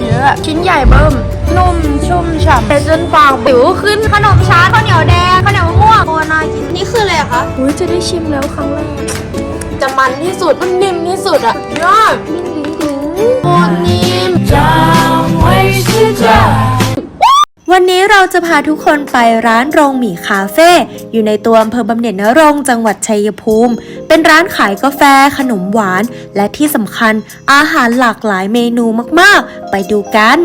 เยอะ ชิ้นใหญ่เบิ่ม นุ่มชุ่มฉ่ำเป็นจนปากบิวขึ้นขนมช้าข้าวเหนียวแดงข้าวเหนียวมะม่วงโอ้น่ากินนี่คืออะไรอะคะอุ้ยจะได้ชิมแล้วครั้งแรกจะมันที่สุดมันนิ่มที่สุดอะยอดนิ่มดิ้งดิ้งโอ้นิ่ม วันนี้เราจะพาทุกคนไปร้านโรงหมี่คาเฟ่อยู่ในตัวอำเภอบำเหน็จนรงจังหวัดชัยภูมิ เป็นร้านขายกาแฟ ขนมหวาน และที่สำคัญอาหารหลากหลายเมนูมากๆ ไปดูกัน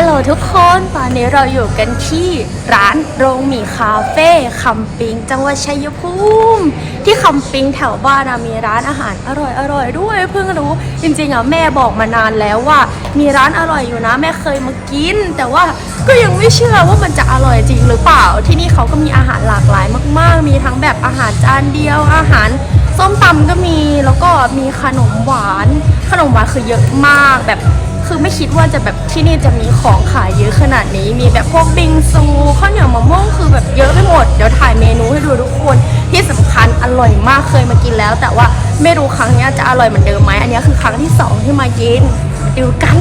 ฮัลโหลทุกคน ตอนนี้เราอยู่กันที่ร้านโรงหมี่คาเฟ่คำปิง จังหวัดชัยภูมิ ที่คำปิงแถวบ้านอะมีร้านอาหารอร่อยอร่อยด้วย เพิ่งรู้จริงๆอะแม่บอกมานานแล้วว่า มีร้านอร่อยอยู่นะ แม่เคยมากิน แต่ว่าก็ยังไม่เชื่อว่ามันจะอร่อยจริงหรือเปล่า ที่นี่เขาก็มีอาหารหลากหลายมาก ๆ มีทั้งแบบอาหารจานเดียวอาหารส้มตำก็มีแล้วก็มีขนมหวาน ขนมหวานคือเยอะมากแบบ คือไม่คิดว่าจะแบบที่นี่จะมีของขายเยอะขนาดนี้ มีแบบพวกบิงซูข้าวเหนียวมะม่วงคือแบบเยอะไปหมด เดี๋ยวถ่ายเมนูให้ดูทุกคน ที่สำคัญอร่อยมากเคยมากินแล้ว แต่ว่าไม่รู้ครั้งนี้จะอร่อยเหมือนเดิมไหมอันนี้คือครั้งที่สองที่มากินดูกัน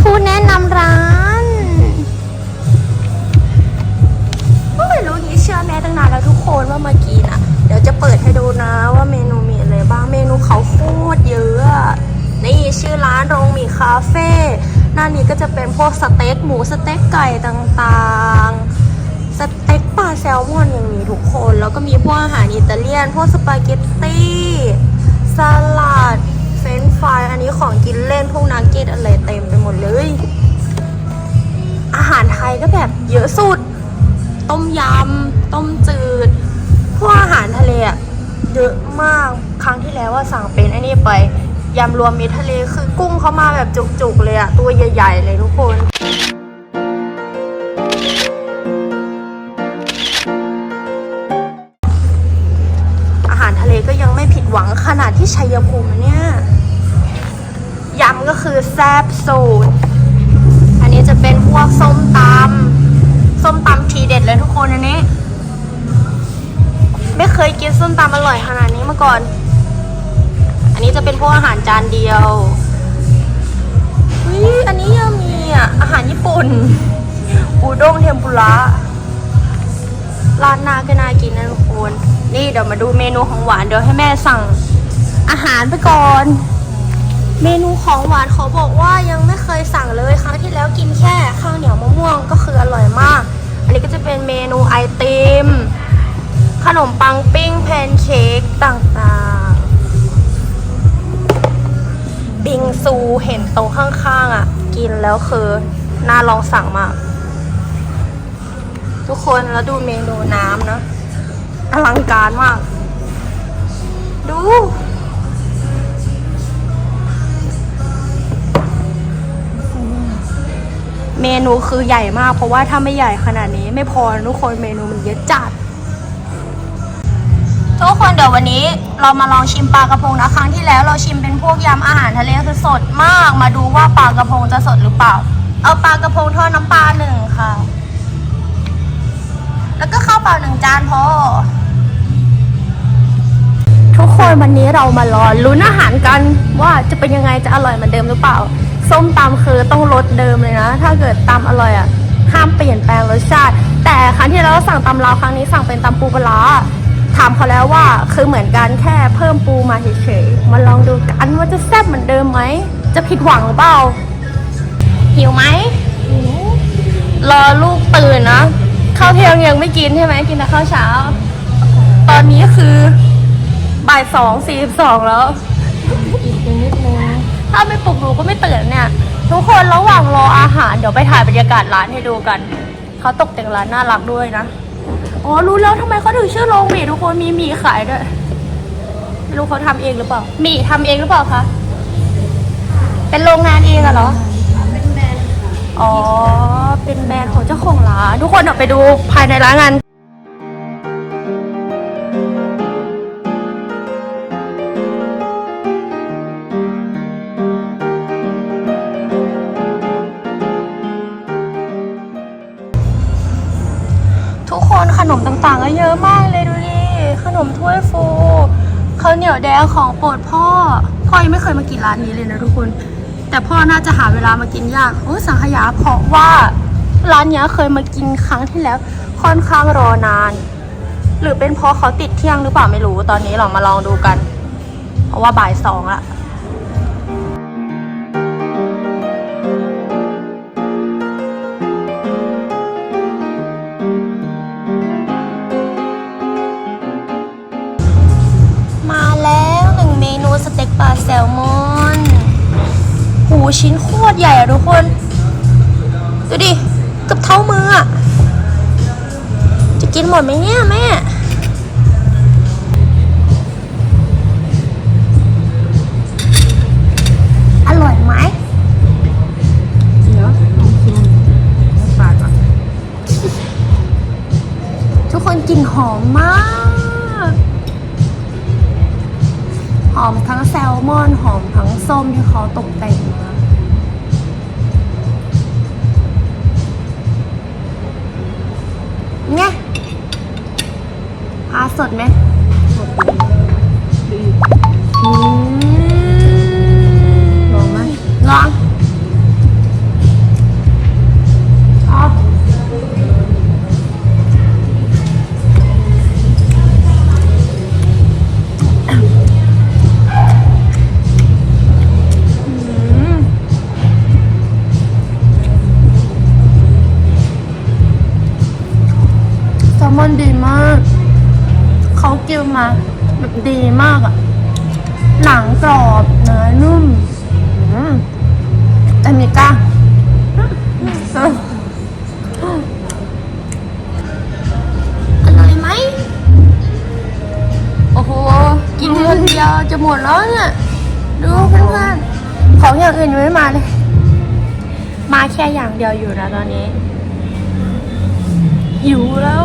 ผู้แนะนำร้านไม่รู้งี้เชื่อแม่ตั้งนานแล้วทุกคนว่ามากินอะ เดี๋ยวจะเปิดให้ดูนะว่าเมนูมี บ้างเมนูเขาโคตรเยอะ นี่ชื่อร้านโรงหมี่คาเฟ่หน้านี้ก็จะเป็นพวกสเต็กหมูสเต็กไก่ต่างๆ สเต็กปลาแซลมอนอย่างนี้ทุกคน แล้วก็มีพวกอาหารอิตาเลียน พวกสปาเกตตี้สลัดเฟรนช์ฟรายอันนี้ของกินเล่นพวกนักเก็ตอะไรเต็มไปหมดเลย อาหารไทยก็แบบเยอะสุด ต้มยำ ต้มจืด พวกอาหารทะเลอะ เยอะมากครั้งที่แล้วว่าสั่งเป็นไอ้นี่ไปยำรวมมิตรทะเลคือกุ้งเขามาแบบจุกๆเลยอะตัวใหญ่ ๆ เลยทุกคนอาหารทะเลก็ยังไม่ผิดหวังขนาดที่ชัยภูมิเนี่ยยำก็คือแซบสูตร อันนี้จะเป็นพวกส้มตำส้มตำทีเด็ดเลยทุกคนอันนี้ ไม่เคยกินส้มตำอร่อยขนาดนี้มาก่อน อันนี้จะเป็นพวกอาหารจานเดียววิอันนี้ยังมีอะ อาหารญี่ปุ่น อูด้งเทมปุระร้าดหน้าก็น่ากินนะทุกคนนี่เดี๋ยวมาดูเมนูของหวานเดี๋ยวให้แม่สั่งอาหารไปก่อน เมนูของหวานเขาบอกว่ายังไม่เคยสั่งเลยครั้งที่แล้วกินแค่ข้าวเหนียวมะม่วงก็คืออร่อยมาก อันนี้ก็จะเป็นเมนูไอติม ขนมปังปิ้งแพนเค้กต่างๆ บิงซูเห็นโตรงข้างๆ อะ กินแล้วคือน่าลองสั่งมาก ทุกคนแล้วดูเมนูน้ำนะอลังการมาก ดู เมนูคือใหญ่มาก เพราะว่าถ้าไม่ใหญ่ขนาดนี้ไม่พอทุกคนเมนูมันเยอะจัด คนเดี๋ยววันนี้เรามาลองชิมปลากระพงนะครั้งที่แล้วเราชิมเป็นพวกยำอาหารทะเลคือสดมาก มาดูว่าปลากระพงจะสดหรือเปล่า เอาปลากระพงทอดน้ำปลาหนึ่งค่ะ แล้วก็ข้าวเปล่าหนึ่งจานพอ ทุกคนวันนี้เรามารอลุ้นอาหารกันว่าจะเป็นยังไงจะอร่อยเหมือนเดิมหรือเปล่า ส้มตำคือต้องรสเดิมเลยนะ ถ้าเกิดตำอร่อยอะห้ามเปลี่ยนแปลงรสชาติ แต่ครั้งที่เราสั่งตำลาวครั้งนี้สั่งเป็นตำปูปลา ถามเขาแล้วว่าคือเหมือนกันแค่เพิ่มปูมาเฉยๆมาลองดูกันว่าจะแซ่บเหมือนเดิมไหม จะผิดหวังหรือเปล่า หิวไหม รอลูกตื่นนะข้าวเที่ยงยังไม่กินใช่ไหมกินแต่ข้าวเช้า ตอนนี้คือบ่ายสองสี่สิบสองแล้วอีกนิดนึงถ้าไม่ปลุกหนูก็ไม่ตื่นเนี่ย ทุกคนระหว่างรออาหารเดี๋ยวไปถ่ายบรรยากาศร้านให้ดูกัน เขาตกแต่งร้านน่ารักด้วยนะ อ๋อรู้แล้วทำไมเขาถึงชื่อโรงหมี่ทุกคนมีหมี่ขายด้วยไม่รู้เขาทำเองหรือเปล่าหมี่ทำเองหรือเปล่าคะเป็นโรงงานเองอะเหรออ๋อ เป็นแบรนด์ของเจ้าของร้านทุกคนเดี๋ยวไปดูภายในร้านกัน เดาวเหนียวแดงของโปรดพ่อ พ่อยังไม่เคยมากินร้านนี้เลยนะทุกคน แต่พ่อน่าจะหาเวลามากินยากโอ้สังขยาเพราะว่าร้านนี้เคยมากินครั้งที่แล้วค่อนข้างรอนาน หรือเป็นเพราะเขาติดเที่ยงหรือเปล่าไม่รู้ตอนนี้เรามาลองดูกัน เพราะว่าบ่ายสองละ ลาแซลมอนหูชิ้นโคตรใหญ่อะทุกคน ดูดิเกือบเท่ามืออะจะกินหมดไหมเนี่ยแม่อร่อยไหมเดี๋ยวลองชิมน้ำปลาก่อนทุกคนกลิ่นหอมมาก หอมทั้งแซลมอนหอมทั้งส้มที่เขาตกแต่งมาไงปลาสดไหมสดดี ดีมากอะหนังกรอบเนื้อนุ่มอืมแต่มีกล้างอร่อยไหม โอ้โห กินเงินเดียวจะหมดแล้วเนี่ย ดูเพื่อนๆ ของอย่างอื่นยังไม่มาเลย มาแค่อย่างเดียวอยู่นะตอนนี้หิวแล้ว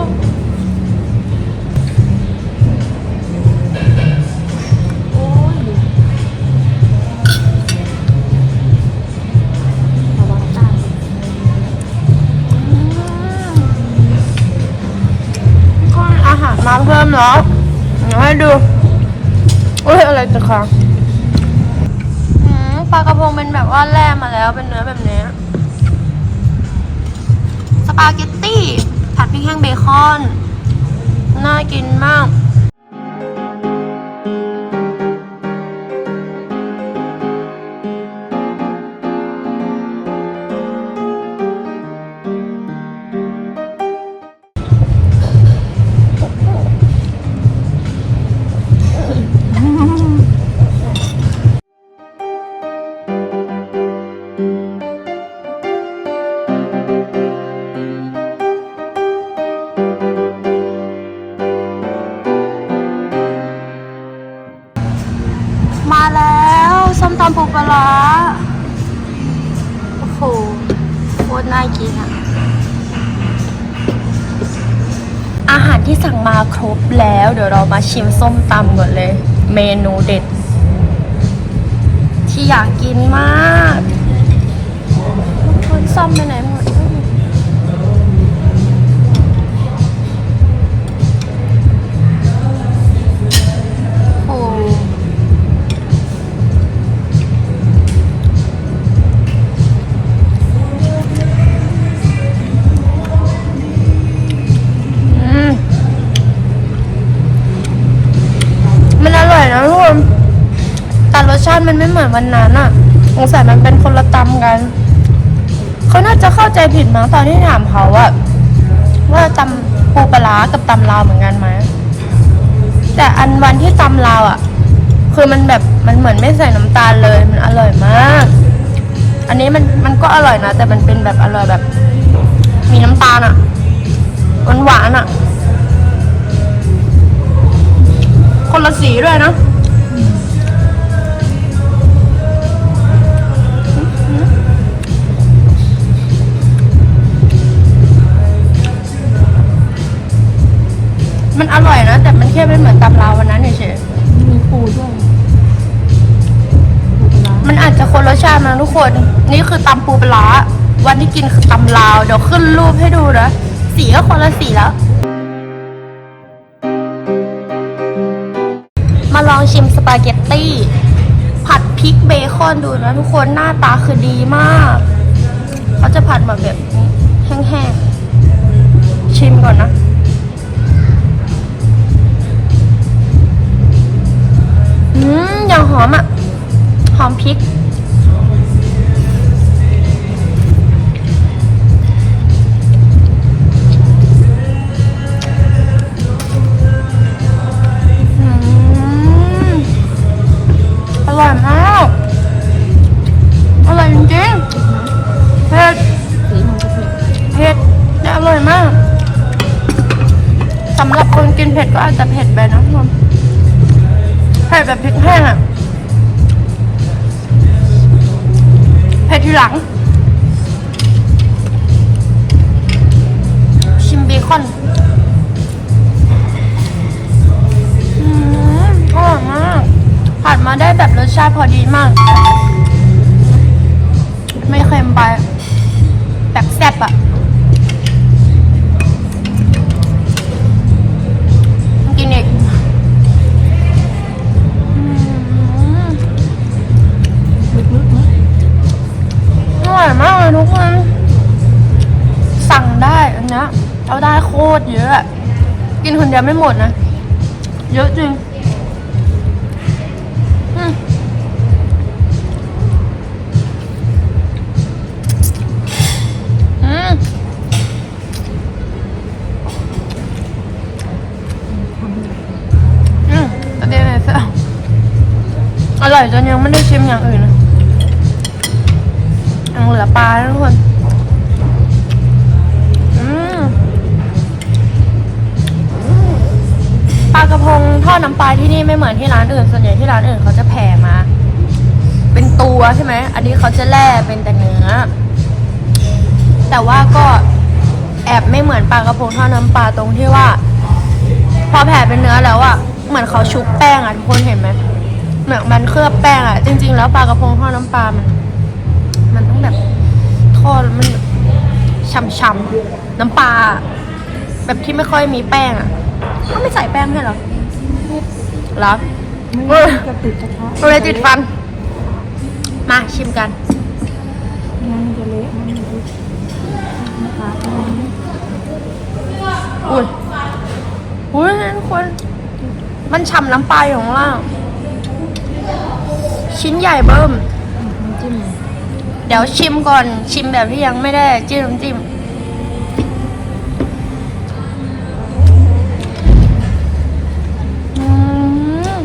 เพิ่มแล้วเดี๋ยวให้ดูอุ้ยอะไรจะค้าปลากระพงเป็นแบบว่าแล่มาแล้วเป็นเนื้อแบบนี้สปาเกตตี้ผัดพริกแห้งเบคอน น่ากินมาก ชิมส้มตำก่อนเลย เมนูเด็ด ที่อยากกินมากคนซ่อมไปไหนหมด มันไม่เหมือนวันนั้นอะสงสัยมันเป็นคนละตำกัน เขาน่าจะเข้าใจผิดมั้งตอนที่ถามเขาอะว่าตำปูปลากับตำลาวเหมือนกันไหมแต่อันวันที่ตำลาวอะคือมันแบบมันเหมือนไม่ใส่น้ำตาลเลย มันอร่อยมาก อันนี้มันมันก็อร่อยนะ แต่มันเป็นแบบอร่อยแบบ มีน้ำตาลอะหวานหวานๆอะคนละสีด้วยนะ มันอร่อยนะ แต่มันแค่ไม่เหมือนตำลาววันนั้นเฉยมีปูด้วยปูปลาร้าๆมันอาจจะคนรสชาตินะทุกคน นี่คือตำปูปลาร้าวันที่กินคือตำลาว เดี๋ยวขึ้นรูปให้ดูนะ สีก็คนละสีแล้ว มาลองชิมสปาเกตตี้ ผัดพริกเบคอนดูนะทุกคนหน้าตาคือดีมาก เขาจะผัดมาแบบนี้แห้งๆ ชิมก่อนนะ อย่างหอมอะหอมพริก อะ กินอีกอืมๆนะอร่อยมากเลยทุกคน สั่งได้อันเนี้ยเอาได้โคตรเยอะ กินคนเดียวไม่หมดนะ เยอะจริง ยังไม่ได้ชิมอย่างอื่นนะยังเหลือปลาทุกคนอืมปลากระพงทอดน้ำปลาที่นี่ไม่เหมือนที่ร้านอื่น ส่วนใหญ่ที่ร้านอื่นเขาจะแผ่มา เป็นตัวใช่ไหม อันนี้เขาจะแล่เป็นแต่เนื้อ แต่ว่าก็แอบไม่เหมือนปลากระพงทอดน้ำปลาตรงที่ว่า พอแผ่เป็นเนื้อแล้วอะเหมือนเขาชุบแป้งอะทุกคนเห็นไหม หมือนมันเคลือบแป้งอะจริง ๆ แล้วปลากระพงทอดน้ำปลามัน มันต้องแบบทอดแล้วมันแบบช่ำๆน้ำปลาแบบที่ไม่ค่อยมีแป้งอะก็ไม่ใส่แป้งให้เหรอเหรอไม่งั้นจะติดกระทะเลยติดฟัน มาชิมกัน งั้นมันจะเละมันจะนะคะอุ้ยอุ้ยทุกคน มันฉ่ำน้ำปลาอยู่ข้างล่าง ชิ้นใหญ่เบิ่มจิ้มเดี๋ยวชิมก่อนชิมแบบที่ยังไม่ได้จิ้มน้ำจิ้มอืม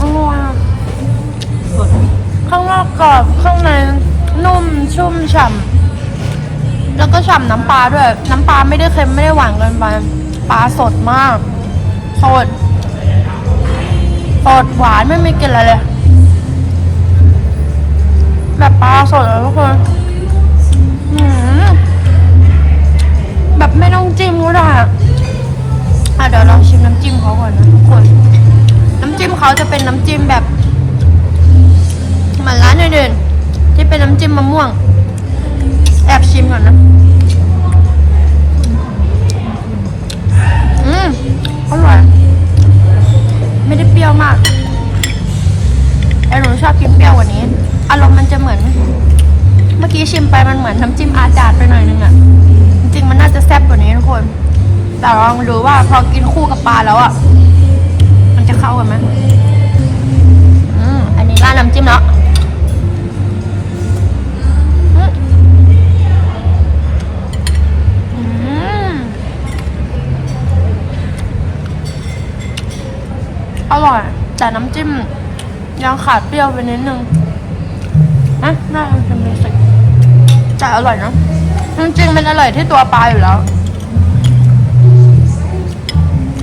อร่อยข้างนอกกรอบข้างในนุ่มชุ่มฉ่ำแล้วก็ฉ่ำน้ำปลาด้วย น้ำปลาไม่ได้เค็มไม่ได้หวานเกินไปปลาสดมาก สด สดหวานไม่มีกลิ่นอะไรเลย แบบปลาสดเลยทุกคนแบบไม่ต้องจิ้มก็ได้อะอะเดี๋ยวลองชิมน้ำจิ้มเขาก่อนนะทุกคน น้ำจิ้มเขาจะเป็นน้ำจิ้มแบบเหมือนร้านอื่นๆที่เป็นน้ำจิ้มมะม่วง แอบชิมก่อนนะอืมอร่อย มือน เมื่อกี้ชิมไปมันเหมือนน้ำจิ้มอาจาดไปหน่อยนึงอะจริงๆมันน่าจะแซ่บกว่านี้ทุกคน แต่ลองดูว่าพอกินคู่กับปลาแล้วอะมันจะเข้ากันไหมอืมอันนี้ร้านน้ำจิ้มเนาะอืมอืมอร่อย แต่น้ำจิ้มยังขาดเปรี้ยวไปนิดนึง นะน่าจะเป็นเบสิแต่อร่อยนะจริงๆมันอร่อยที่ตัวปลาอยู่แล้ว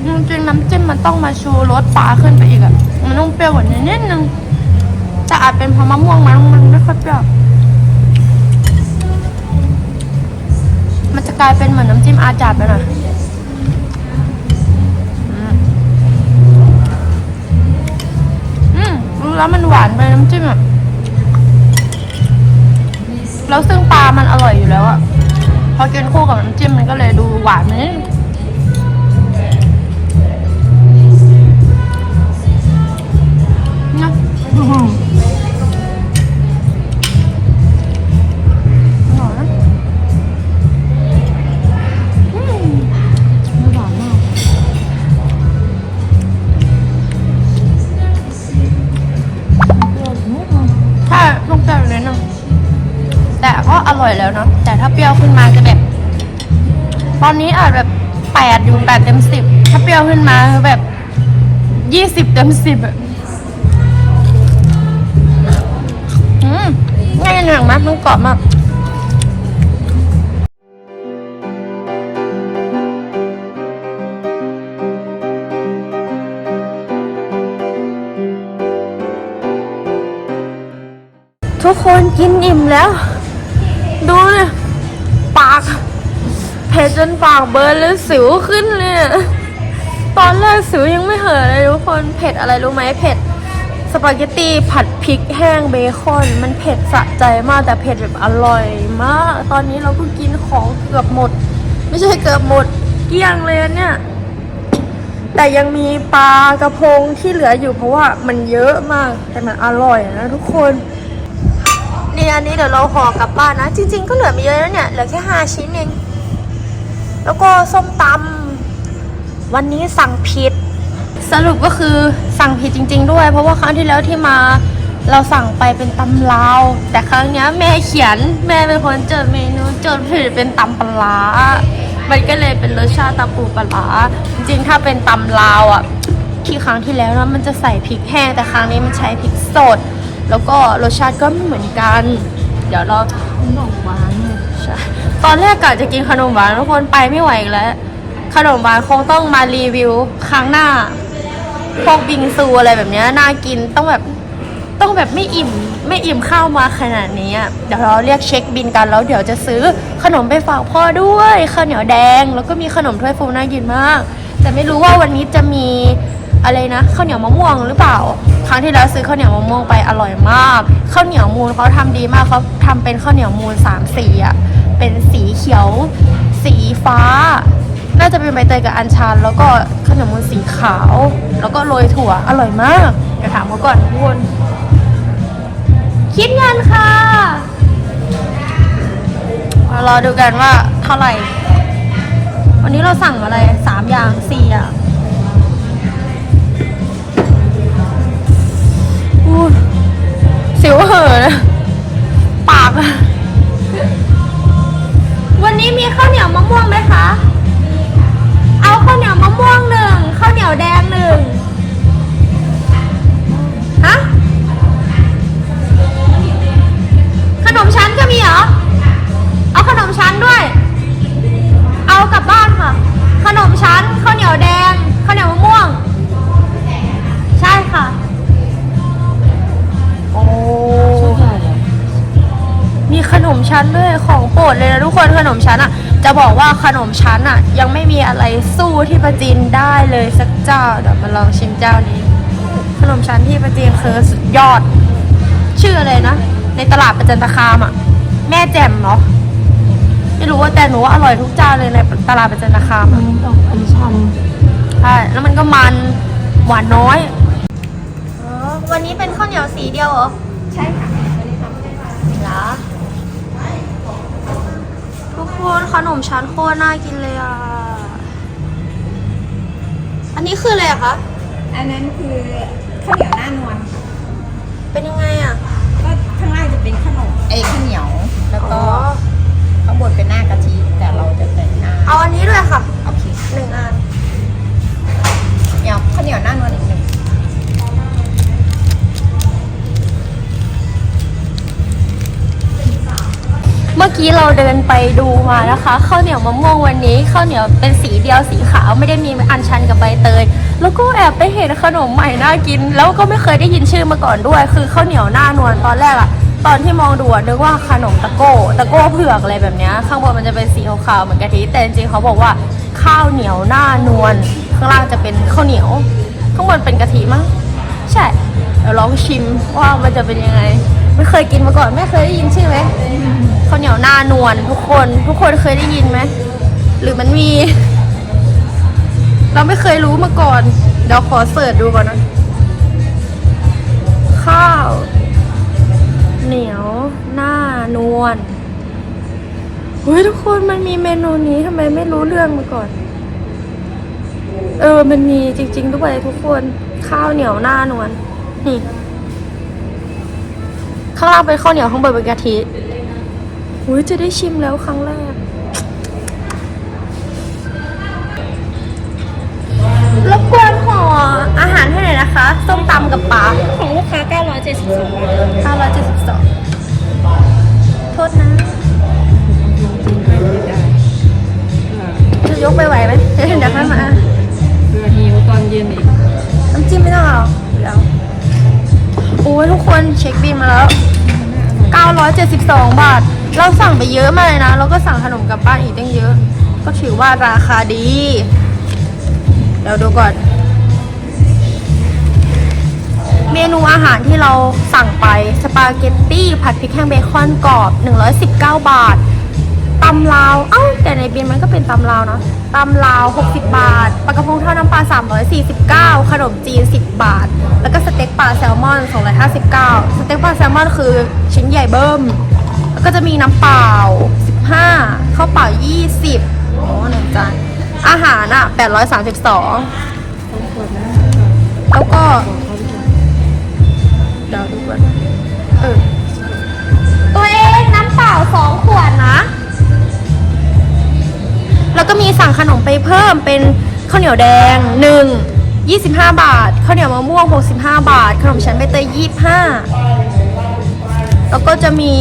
จริงๆน้ำจิ้มมันต้องมาชูรสปลาขึ้นไปอีกอะมันต้องเปรี้ยวกว่านี้นิดนึงแต่อาจเป็นเพราะมะม่วงมันมันไม่ค่อยเปรี้ยวมันจะกลายเป็นเหมือนน้ำจิ้มอาจาดไปหน่อยอืมอืมรู้แล้วมันหวานไปน้ำจิ้มอะ แล้วซึ่งปลามันอร่อยอยู่แล้วอะพอกินคู่กับน้ำจิ้มมันก็เลยดูหวานนิดนึงนะ อยแล้วเนาะแต่ถ้าเปรี้ยวขึ้นมาจะแบบ ตอนนี้อาจแบบแปดอยู่แปดเต็มสิบถ้าเปรี้ยวขึ้นมาคือแบบยี่สิบเต็มสิบอะอืมง่ายหนังมากมันกรอบมากทุกคนกินอิ่มแล้ว ดูเนี่ยปากเผ็ดจนปากเบิร์นแล้วสิวขึ้นเลยตอนแรกสิวยังไม่เห่อะเลยทุกคนเผ็ดอะไรรู้ไหมเผ็ดสปาเกตตีผัดพริกแห้งเบคอน มันเผ็ดสะใจมากแต่เผ็ดแบบอร่อยมาก ตอนนี้เราก็กินของเกือบหมด ไม่ใช่เกือบหมดเกลี้ยงเลยเนี่ย แต่ยังมีปลากระพงที่เหลืออยู่เพราะว่ามันเยอะมากแต่มันอร่อยนะทุกคน นี่อันนี้เดี๋ยวเราห่อกลับบ้านนะ จริง ๆ ก็เหลือไม่เยอะแล้วเนี่ย เหลือแค่ห้าชิ้นเอง แล้วก็ส้มตำวันนี้สั่งผิด สรุปก็คือสั่งผิดจริง ๆ ด้วย เพราะว่าครั้งที่แล้วที่มาเราสั่งไปเป็นตำลาว แต่ครั้งเนี้ยแม่เขียนแม่เป็นคนจดเมนูจดผิดเป็นตำปลาร้ามันก็เลยเป็นรสชาติตำปูปลาร้าจริงๆถ้าเป็นตำลาวอะที่ครั้งที่แล้วนะมันจะใส่พริกแห้งแต่ครั้งนี้มันใช้พริกสด แล้วก็รสชาติก็ไม่เหมือนกัน เดี๋ยวเราขนมหวานใช่ตอนแรกกะจะกินขนมหวานทุกคนไปไม่ไหวอีกแล้ว ขนมหวานคงต้องมารีวิวครั้งหน้า พวกบิงซูอะไรแบบนี้น่ากินต้องแบบต้องแบบไม่อิ่มไม่อิ่มข้าวมาขนาดนี้เดี๋ยวเราเรียกเช็คบินกันแล้วเดี๋ยวจะซื้อขนมไปฝากพ่อด้วยข้าวเหนียวแดง แล้วก็มีขนมถ้วยฟูน่ากินมาก แต่ไม่รู้ว่าวันนี้จะมี อะไรนะข้าวเหนียวมะม่วงหรือเปล่า ครั้งที่แล้วซื้อข้าวเหนียวมะม่วงไปอร่อยมากข้าวเหนียวมูลเขาทำดีมากเขาทำเป็นข้าวเหนียวมูลสามสีอะเป็นสีเขียว สีฟ้า น่าจะเป็นใบเตยกับอัญชัน แล้วก็ขนมมูนสีขาว แล้วก็โรยถั่วอร่อยมากเดี๋ยวถามเขาก่อนทุกคนคิดเงินค่ะมารอดูกันว่าเท่าไหร่ วันนี้เราสั่งอะไรสามอย่างสี่อย่าง สิวเหอะนะปากอะวันนี้มีข้าวเหนียวมะม่วงไหมคะ เอาข้าวเหนียวมะม่วงหนึ่งข้าวเหนียวแดงหนึ่ง ชั้นด้วยของโปรดเลยนะทุกคนขนมชั้นอะ จะบอกว่าขนมชั้นอะ ยังไม่มีอะไรสู้ที่ประจีนได้เลยสักเจ้าเดี๋ยวมาลองชิมเจ้านี้ ขนมชั้นที่ประจีนคือสุดยอด ชื่ออะไรนะ ในตลาดประจันตคามอะ แม่แจ่มเนาะไม่รู้ว่าแต่หนูว่าอร่อยทุกเจ้าเลยในตลาดประจันตคามมัอะนออกอันชันใช่แล้วมันก็มันหวานน้อยอ๋อวันนี้เป็นข้าวเหนียวสีเดียวเหรอ ใช่ค่ะ เหรอ ทุกคนขนมชั้นโคตรน่ากินเลยอะ อันนี้คืออะไรอะคะ อันนั้นคือข้าวเหนียวหน้านวลเป็นยังไงอะ ก็ข้างล่างจะเป็นขนมเอยข้าวเหนียว แล้วอ๋ก็อข้างบนเป็นหน้ากะทิแต่เราจะเป็นหน้าเอาอันนี้ด้วยค่ะโอเคหนึ่งอันเหนียวข้าวเหนียวหน้านวลอีกหนึ่ง เมื่อกี้เราเดินไปดูมานะคะข้าวเหนียวมะม่วงวันนี้ข้าวเหนียวเป็นสีเดียวสีขาวไม่ได้มีอัญชันกับใบเตย แล้วก็แอบไปเห็นขนมใหม่น่ากิน แล้วก็ไม่เคยได้ยินชื่อมาก่อนด้วย คือข้าวเหนียวหน้านวลตอนแรกอะตอนที่มองดูนึกว่าขนมตะโก้ตะโก้เผือกอะไรแบบนี้ข้างบนมันจะเป็นสีขาวๆเหมือนกะทิแต่จริงๆเขาบอกว่าข้าวเหนียวหน้านวลข้างล่างจะเป็นข้าวเหนียวข้างบนเป็นกะทิมั้งใช่เดี๋ยวลองชิมว่ามันจะเป็นยังไง ไม่เคยกินมาก่อนไม่เคยได้ยินชื่อไหมข้าวเหนียวหน้านวลทุกคนทุกคนเคยได้ยินไหมหรือมันมี เราไม่เคยรู้มาก่อน เดี๋ยวขอเสิร์ชดูก่อนนะข้าว เหนียวหน้านวลเฮ้ยทุกคนมันมีเมนูนี้ทำไมไม่รู้เรื่องมาก่อน เออมันมีจริงๆด้วยทุกคน ข้าวเหนียวหน้านวลนี่ ข้างล่างเป็นข้าวเหนียวข้างบนเป็นกะทิอุ้ยจะได้ชิมแล้วครั้งแรก รบกวนห่ออาหารให้หน่อยนะคะ ส้มตำกับปลาของลูกค้า 972บาท972 โทษนะจะ 172 บาท เราสั่งไปเยอะมากเลยนะ เราก็สั่งขนมกลับบ้านอีกตั้งเยอะ ก็ถือว่าราคาดีเดี๋ยวดูก่อน เมนูอาหารที่เราสั่งไป สปาเกตตี้ผัดพริกแห้งเบคอนกรอบ 119 บาทำลาว เอ้า แต่ในบินมันก็เป็นตำลาวเนาะตำลาว 60 บาทปลากระพงทอดน้ำปลา 349 ขนมจีน 10 บาท แล้วก็สเต็กปลาแซลมอน 259 สเต็กปลาแซลมอนคือชิ้นใหญ่เบิ้ม แล้วก็จะมีน้ำเปล่า 15ข้าวเปล่า 20โอ้หนึ่งจานอาหารอะ 832 แล้วก็เดี๋ยวดูก่อนเออตัวเองน้ำเปล่าสองขวดนะ มีสั่งขนมไปเพิ่มเป็นข้าวเหนียวแดงหนึ่ง25 บาทข้าวเหนียวมะม่วง 65 บาท ขนมชั้นใบเตย25 แล้วก็จะมี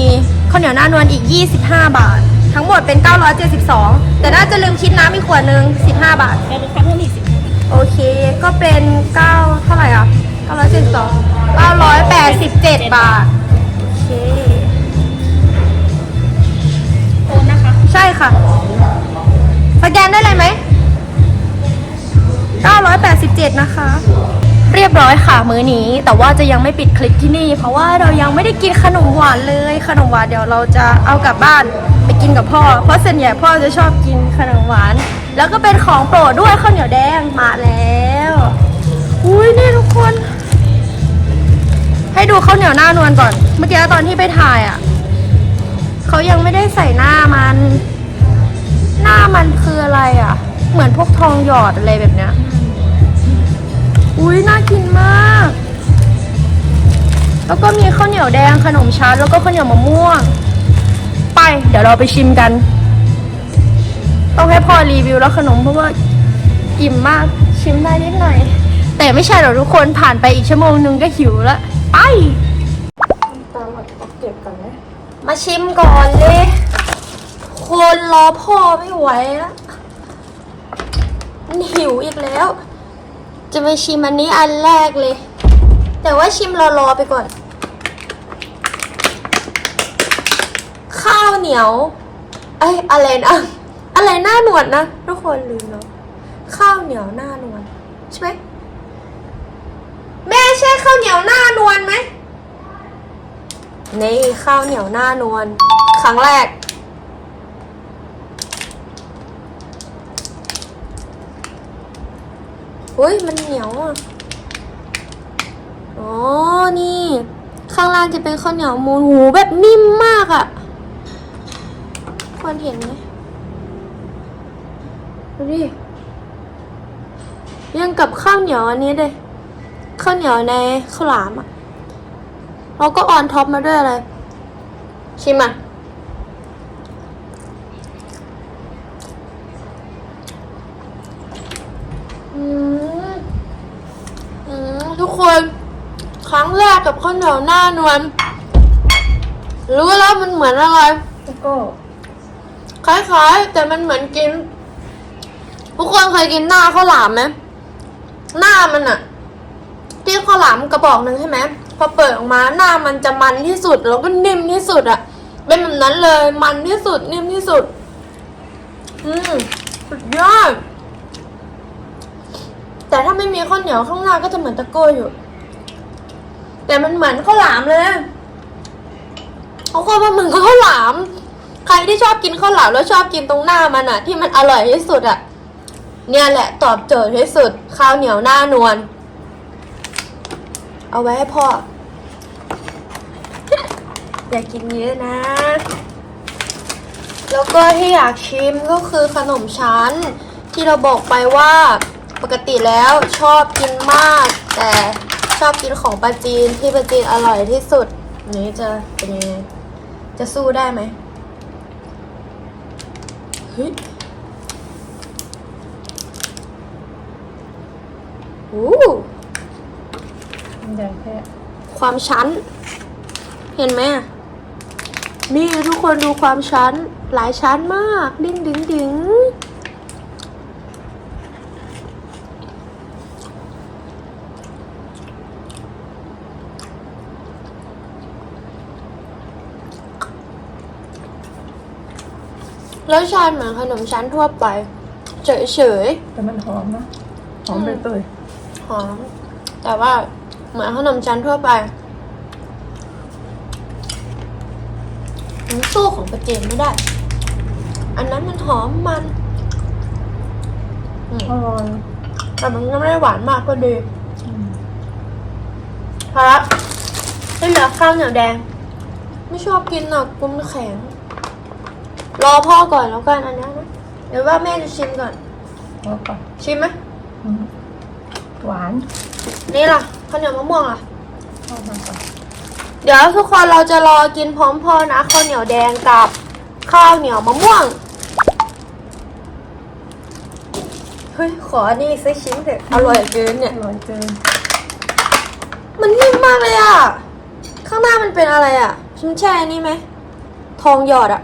ข้าวเหนียวหน้านวลอีก 25 บาท ทั้งหมดเป็น 972 แต่น่าจะลืมคิดน้ำอีกขวดหนึ่ง15 บาทแล้วลูกค้าเพิ่มอีก15โอเค ก็เป็น 9 เท่าไหร่อะ 972 987 บาท โอเคโอนนะคะ ใช่ค่ะ สแกนได้เลยไหม 987 นะคะ เรียบร้อยค่ะมื้อนี้ แต่ว่าจะยังไม่ปิดคลิปที่นี่ เพราะว่าเรายังไม่ได้กินขนมหวานเลย ขนมหวานเดี๋ยวเราจะเอากลับบ้านไปกินกับพ่อ เพราะส่วนใหญ่พ่อจะชอบกินขนมหวาน แล้วก็เป็นของโปรดด้วยข้าวเหนียวแดงมาแล้ว อุ้ยนี่ทุกคน ให้ดูข้าวเหนียวหน้านวลก่อน เมื่อกี้ตอนที่ไปถ่ายอะเขายังไม่ได้ใส่หน้ามัน มันคืออะไรอะ เหมือนพวกทองหยอดอะไรแบบเนี้ย อุ้ยน่ากินมาก แล้วก็มีข้าวเหนียวแดงขนมชั้นแล้วก็ข้าวเหนียวมะม่วง ไป เดี๋ยวเราไปชิมกัน ต้องให้พ่อรีวิวแล้วขนมเพราะว่าอิ่มมากชิมได้นิดหน่อย แต่ไม่ใช่หรอกทุกคนผ่านไปอีกชั่วโมงนึงก็หิวแล้วไปมาชิมก่อนเลย คนรอพ่อไม่ไหวแล้วหิวอีกแล้ว จะไปชิมอันนี้อันแรกเลย แต่ว่าชิมรอๆไปก่อน ข้าวเหนียว เอ้ยอะไรนะอะไรหน้าหนวดนะทุกคนลืมเนาะข้าวเหนียวหน้านวลใช่ไหมแม่ใช่ข้าวเหนียวหน้านวลไหมนี่ข้าวเหนียวหน้านวลครั้งแรก อุ้ย มันเหนียวอะ อ๋อ นี่ ข้างล่างจะเป็นข้าวเหนียวมูนหูแบบนิ่มมากอะ่ะคนเห็นไหมดูดิ ยังกับข้าวเหนียวอันนี้เลย ข้าวเหนียวในข้าวหลามอะแล้วก็ออนท็อปมาด้วยอะไร ชิมอะ อืมอื มทุกคนครั้งแรกกับข้าวเหนียวหน้านวลรู้แล้วมันเหมือนอะไรแล้วก็คล้ายๆ แต่มันเหมือนกิน ทุกคนเคยกินหน้าข้าวหลามไหมหน้ามันอะที่ข้าวหลามกระบอกหนึ่งใช่ไหมพอเปิดออกมาหน้ามันจะมันที่สุดแล้วก็นิ่มที่สุดอะเป็นแบบนั้นเลย มันที่สุดนิ่มที่สุด อืมสุดยอด แต่ถ้าไม่มีข้าวเหนียวข้างหน้าก็จะเหมือนตะโก้อยู่ แต่มันเหมือนข้าวหลามเลยเขาก็ว่ามึงก็ข้าวหลาม ใครที่ชอบกินข้าวหลามแล้วชอบกินตรงหน้ามันอะที่มันอร่อยที่สุดอะเนี่ยแหละตอบโจทย์ที่สุดข้าวเหนียวหน้านวลเอาไว้ให้พ่อ อย่ากินเยอะนะ แล้วก็ที่อยากชิมก็คือขนมชั้น ที่เราบอกไปว่า ปกติแล้วชอบกินมาก แต่ชอบกินของปาจีนที่ปาจีนอร่อยที่สุด นี้จะเป็นยังไง จะสู้ได้ไหมเฮ้ยโอ้มันใหญ่แค่ความชั้น เห็นไหมนี่ทุกคนดูความชั้น หลายชั้นมาก ดิ้งดิ้งดิ้ง แล้วชาติเหมือนขนมชั้นทั่วไป เฉยๆแต่มันหอมนะหอมใบเตยหอม แต่ว่าเหมือนขนมชั้นทั่วไปมันสู้ของประเจนไม่ได้ อันนั้นมันหอมมันอืมอร่อยแต่มันก็ไม่ได้หวานมากก็ดีพอละที่เหลือข้าวเหนียวแดง ไม่ชอบกินหรอกกุมนแข็ง รอพ่อก่อนแล้วกันอันเนี้ยนะเดี๋ยวว่าแม่จะชิมก่อน แล้วก็ชิมไหมอืมหวานนี่ล่ะข้าวเหนียวมะม่วงล่ะ เข้ามาก่อนเดี๋ยวทุกคนเราจะรอกินพร้อมพ่อนะข้าวเหนียวแดงกับข้าวเหนียวมะม่วง เฮ้ย ขออันนี้อีกสักชิ้นเถอะอร่อยเกินเนี่ย อร่อยเกินมันนิ่มมากเลยอะ ข้างหน้ามันเป็นอะไรอะฉันแช่อันนี้ไหม ทองหยอดอะ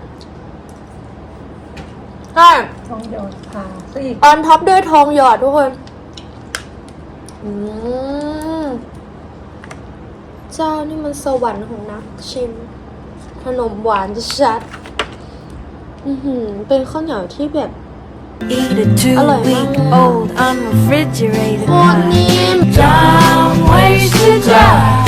ใช่ทองหยอดผ่าซีกออนท็อปด้วยทองหยอดทุกคน อืม เจ้านี่มันสวรรค์ของนักชิม ขนมหวานจะชัด อือหือ เป็นข้าวเหนียวที่แบบ Eat a two Hello, week Mama. old unrefrigerated โคตร pie. นิ่ม Dumb ways to die.